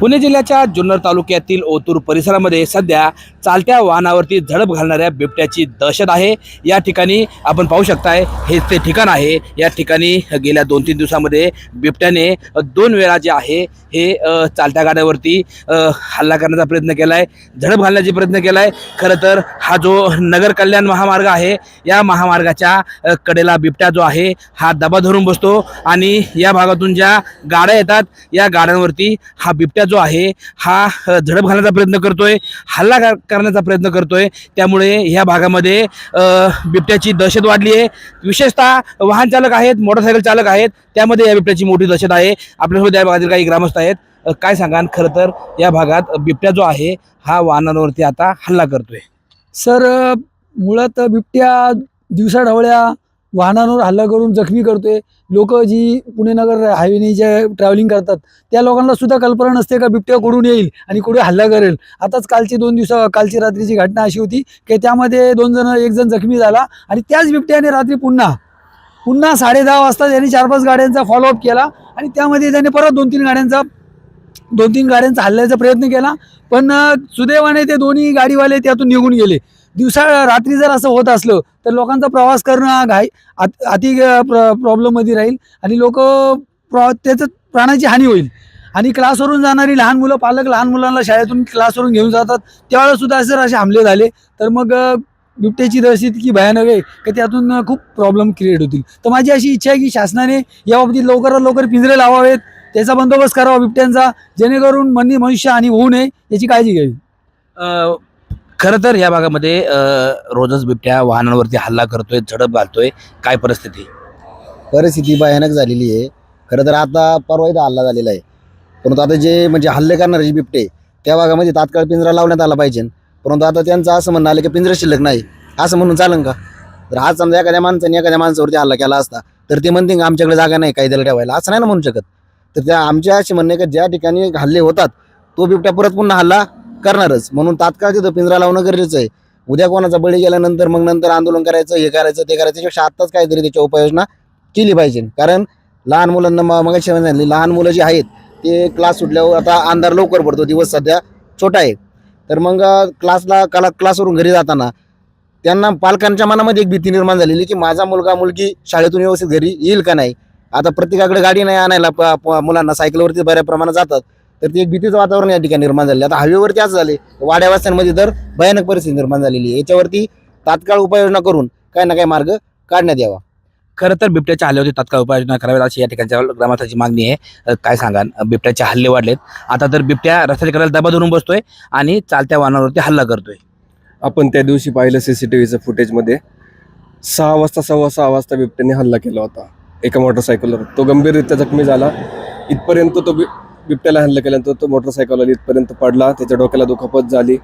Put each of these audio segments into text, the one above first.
पुणे जिल्ह्याच्या जुन्नर तालुक्यातील ओतूर परिसरामध्ये सध्या चालत्या वाहनावरती झडप घालणाऱ्या बिबट्याची दहशत आहे. या ठिकाणी आपण पाहू शकताय हे ते ठिकाण आहे. या ठिकाणी गेल्या दोन तीन दिवसामध्ये बिबट्याने दोन वेळा जे आहे हे चालत्या गाड्यावरती हल्ला करण्याचा प्रयत्न केला आहे झडप घालण्याचा प्रयत्न केला आहे खरं तर हा जो नगर कल्याण महामार्ग आहे या महामार्गाच्या कडेला बिबट्या जो आहे हा दबा धरून बसतो आणि या भागातून ज्या गाड्या येतात या गाड्यांवरती हा बिबट्या जो आहे हा झडप घालण्याचा प्रयत्न करतोय हल्ला करण्याचा प्रयत्न करतोय. त्यामुळे ह्या भागामध्ये बिबट्याची दहशत वाढली आहे. विशेषतः वाहन चालक आहेत मोटरसायकल चालक आहेत. त्यामध्ये या बिबट्याची मोठी दहशत आहे. आपल्यासोबत या भागातील काही ग्रामस्थ आहेत. काय सांगाल? खरं तर या भागात बिबट्या जो आहे हा वाहनांवरती आता हल्ला करतोय. सर मुळात बिबट्या दिवसाढवळ्या वाहनांवर हल्ला करून जखमी करतोय. लोक जी पुणे नगर हायवेने जे ट्रॅव्हलिंग करतात त्या लोकांना सुद्धा कल्पना नसते का बिबट्या कुठून येईल आणि कुठे हल्ला करेल. आताच कालची दोन दिवसा कालची रात्रीची घटना अशी होती की त्यामध्ये दोन जण एक जण जखमी झाला आणि त्याच बिबट्याने रात्री पुन्हा पुन्हा साडेदहा वाजता त्यांनी चार पाच गाड्यांचा फॉलोअप केला आणि त्यामध्ये त्याने परत दोन तीन गाड्यांचा दोन तीन गाड्यांचा हल्ल्याचा प्रयत्न केला पण सुदैवाने ते दोन्ही गाडीवाले त्यातून निघून गेले. दिवसा रात्री जर असं होत असलं तर लोकांचा प्रवास करणं हा घाई अति अति प्र प्रॉब्लेममध्ये राहील आणि लोक प्रॉ त्याचं प्राणाची हानी होईल. आणि क्लासवरून जाणारी लहान मुलं पालक लहान मुलांना शाळेतून क्लासवरून घेऊन जातात. त्यावेळेस सुद्धा जर असे हमले झाले तर मग बिबट्याची दहशत इतकी भयानक आहे की त्यातून खूप प्रॉब्लेम क्रिएट होतील. तर माझी अशी इच्छा आहे की शासनाने याबाबतीत लवकरात लवकर पिंजरे लावावेत. त्याचा बंदोबस्त करावा बिबट्यांचा जेणेकरून मनी मनुष्य हानी होऊ नये याची काळजी घ्यावी. अ, खरं तर या भागामध्ये रोजच बिबट्या वाहनांवरती हल्ला करतोय झडप घालतोय. काय परिस्थिती? परिस्थिती भयानक झालेली आहे. खरं तर आता परवा इथं हल्ला झालेला आहे. परंतु आता जे म्हणजे हल्ले करणारे जे बिबटे त्या भागामध्ये तात्काळ पिंजरा लावण्यात आला पाहिजे. परंतु आता त्यांचं असं म्हणणं आलं की पिंजरा शिल्लक नाही. असं म्हणून चालन का? तर आज समजा एखाद्या माणसाने एखाद्या माणसावरती हल्ला केला असता तर ते म्हणतील का आमच्याकडे जागा नाही कायद्याला ठेवायला. असं नाही ना म्हणू शकत. तर त्या आमच्या असे म्हणणे का ज्या ठिकाणी हल्ले होतात तो बिबट्या परत पुन्हा हल्ला करणारच. म्हणून तात्काळ तिथं पिंजरा लावणं गरजेचं आहे. उद्या कोणाचा बळी गेल्यानंतर मग नंतर आंदोलन करायचं हे करायचं ते करायचं त्यापेक्षा आत्ताच काहीतरी त्याच्या उपाययोजना केली पाहिजे. कारण लहान मुलांना मग सांगितलं लहान मुलं जी आहेत ते क्लास सुटल्यावर आता अंधार लवकर पडतो दिवस सध्या छोटा आहे. तर मग क्लासला कला क्लासवरून घरी जाताना त्यांना पालकांच्या मनामध्ये एक भीती निर्माण झालेली की माझा मुलगा मुलगी शाळेतून व्यवस्थित घरी येईल का नाही? आता प्रत्येकाकडे गाडी नाही आणायला प- प- मुलांना सायकलवरती बऱ्या प्रमाणात जातात. तर ते एक भीतीचं वातावरण या ठिकाणी निर्माण झाले आता हायवेवरती असं झाले वाड्या वस्त्यांमध्ये तर भयानक परिस्थिती निर्माण झालेली आहे. याच्यावरती तात्काळ उपाययोजना करून काही ना काही मार्ग काढण्यात यावा. खरं तर बिबट्याच्या हल्ल्यावरती तात्काळ उपाययोजना कराव्यात अशी या ठिकाणच्या ग्रामस्थांची मागणी आहे. काय सांगा बिबट्याचे हल्ले वाढलेत. आता तर बिबट्या रस्त्याच्या करायला दबा धरून बसतोय आणि चालत्या वाहनावरती हल्ला करतोय. आपण त्या दिवशी पाहिलं सीसीटीव्हीचं फुटेजमध्ये सहा वाजता सव्वा सहा वाजता बिबट्याने हल्ला केला होता. एका मोटरसायकलवर तो गंभीररित्या जखमी झाला. इथपर्यंत तो बि बिबट्याला हल्ला केल्यानंतर तो मोटरसायकलवाला इथपर्यंत पडला. त्याच्या डोक्याला दुखापत झाली.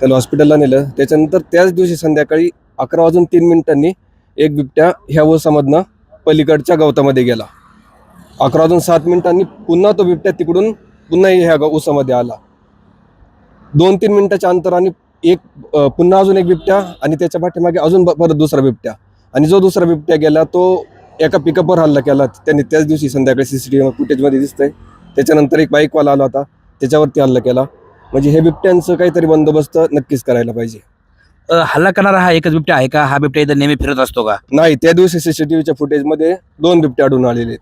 त्याला हॉस्पिटलला नेलं. त्याच्यानंतर त्याच दिवशी संध्याकाळी अकरा वाजून तीन मिनिटांनी एक बिबट्या ह्या ओसामधनं पलीकडच्या गवतामध्ये गेला. अकरा वाजून सात मिनिटांनी पुन्हा तो बिबट्या तिकडून पुन्हा ह्या गव- ओसामध्ये आला. दोन तीन मिनिटाच्या अंतराने एक पुन्हा अजून एक बिबट्या आणि त्याच्या पाठीमागे अजून ब- परत दुसरा बिबट्या. आणि जो दुसरा बिबट्या गेला तो एका पिकअपवर हल्ला केला. त्यांनी त्याच दिवशी संध्याकाळी सीसीटीव्ही फुटेजमध्ये दिसतंय. त्याच्यानंतर एक बाईकवाला आला होता. त्याच्यावरती हल्ला केला. म्हणजे हे बिबट्यांचं काहीतरी बंदोबस्त नक्कीच करायला पाहिजे. अ, हल्ला करणारा हा एकच बिबट्या आहे का? हा बिबट्या इथं नेहमी फिरत असतो का? नाही त्या दिवशी सीसीटीव्हीच्या फुटेजमध्ये दोन बिबटे आढळून आलेले आहेत.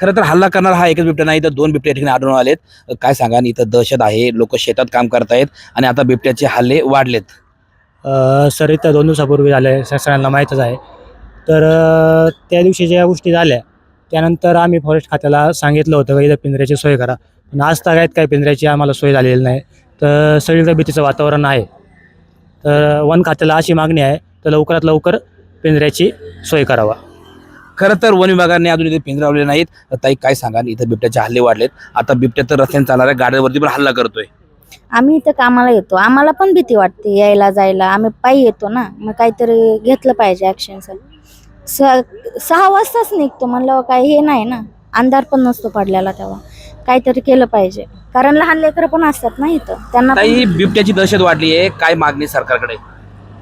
खरं तर हल्ला करणारा हा एकच बिबट्या नाही तर दोन बिबट्या या ठिकाणी आढळून आलेत. अ, काय सांगा इथं दहशत आहे लोक शेतात काम करतायत आणि आता बिबट्याचे हल्ले वाढलेत. अ, सर इथं दोन दिवसापूर्वी झाले सगळ्यांना माहीतच आहे. तर त्या दिवशी ज्या गोष्टी झाल्या त्यानंतर आम्ही फॉरेस्ट खात्याला सांगितलं होतं का इथं पिंजऱ्याची सोय करा. पण आज तागायत काय पिंजऱ्याची? आम्हाला सोय झालेली नाही. तर सगळीकडे भीतीचं वातावरण आहे. तर वन खात्याला अशी मागणी आहे तर लवकरात लवकर पिंजऱ्याची सोय करावा. खरं तर वन विभागाने अजून इथे पिंजरे लावले नाहीत. ताई काय सांगा इथं बिबट्याचे हल्ले वाढलेत. आता बिबट्या तर रस्त्याने चालणाऱ्या गाड्यांवरती पण हल्ला करतोय. आम्ही इथं कामाला येतो. आम्हाला पण भीती वाटते यायला जायला. आम्ही पायी येतो ना. मग काहीतरी घेतलं पाहिजे ऍक्शन सर सहा वाजताच निघतो. म्हणलं काय हे नाही ना. अंधार पण नसतो पडलेला तेव्हा. काहीतरी केलं पाहिजे. कारण लहान लेकरं पण असतात ना इथं. त्यांना बिबट्याची दहशत वाढली आहे काय मागणी सरकारकडे?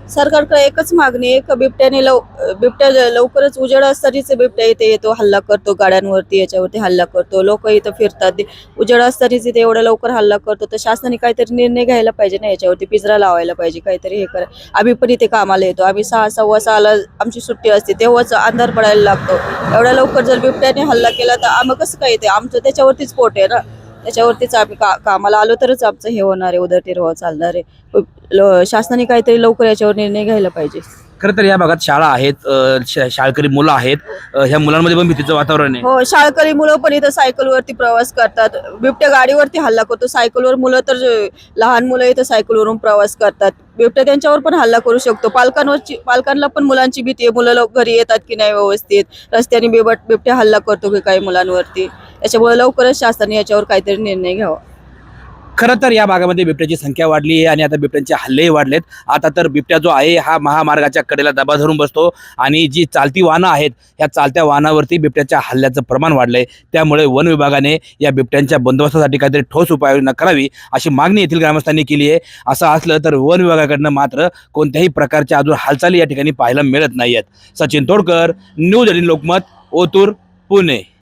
सरकारकडे एकच मागणी आहे का बिबट्याने लव बिबट्या लवकरच उजेड असतानाच बिबट्या इथे येतो हल्ला करतो गाड्यांवरती याच्यावरती हल्ला करतो लोक इथं फिरतात ते उजेड असतानाच इथे एवढा लवकर हल्ला करतो तर शासनाने काहीतरी निर्णय घ्यायला पाहिजे ना याच्यावरती पिजरा लावायला पाहिजे काहीतरी हे करा. आम्ही पण इथे कामाला येतो आम्ही सहा सव्वा सहाला आमची सुट्टी असते तेव्हाच अंधार पडायला लागतो. एवढ्या लवकर जर बिबट्याने हल्ला केला तर आम्ही कसं काय येते? आमचं त्याच्यावरतीच पोट आहे ना. त्याच्यावरतीच आम्ही का कामाला आलो तरच आमचं हे होणार आहे उदरनिर्वाह चालणार आहे. शासनाने काहीतरी लवकर याच्यावर निर्णय घ्यायला पाहिजे. खरं तर या भागात शाळा आहेत अ, शा- शाळकरी मुलं आहेत अ, ह्या मुलांमध्ये पण भीतीचं वातावरण आहे. हो शाळकरी मुलं पण इथं सायकलवरती प्रवास करतात. बिबट्या गाडीवरती हल्ला करतो. सायकलवर मुलं तर लहान मुलं इथं सायकलवरून प्रवास करतात. बिबट्या त्यांच्यावर पण हल्ला करू शकतो. पालकांवरची पालकांना पण मुलांची भीती आहे. मुलं घरी येतात की नाही व्यवस्थित? रस्त्याने बिबट बिबट्या हल्ला करतो की काही मुलांवरती? त्याच्यामुळे लवकरच शासनाने याच्यावर काहीतरी निर्णय घ्यावा. खरं तर या भागामध्ये बिबट्याची संख्या वाढली आहे आणि आता बिबट्यांचे हल्लेही वाढलेत. आता तर बिबट्या जो आहे हा महामार्गाच्या कडेला दबा धरून बसतो आणि जी चालती वाहनं आहेत या चालत्या वाहनावरती बिबट्याच्या हल्ल्याचं प्रमाण वाढलंय. त्यामुळे वन विभागाने या बिबट्यांच्या बंदोबस्तासाठी काहीतरी ठोस उपाययोजना करावी अशी मागणी येथील ग्रामस्थांनी केली आहे. असं असलं तर वन विभागाकडनं मात्र कोणत्याही प्रकारच्या अजून हालचाली या ठिकाणी पाहायला मिळत नाही आहेत सचिन तोडकर न्यूज एटीन लोकमत ओतूर पुणे.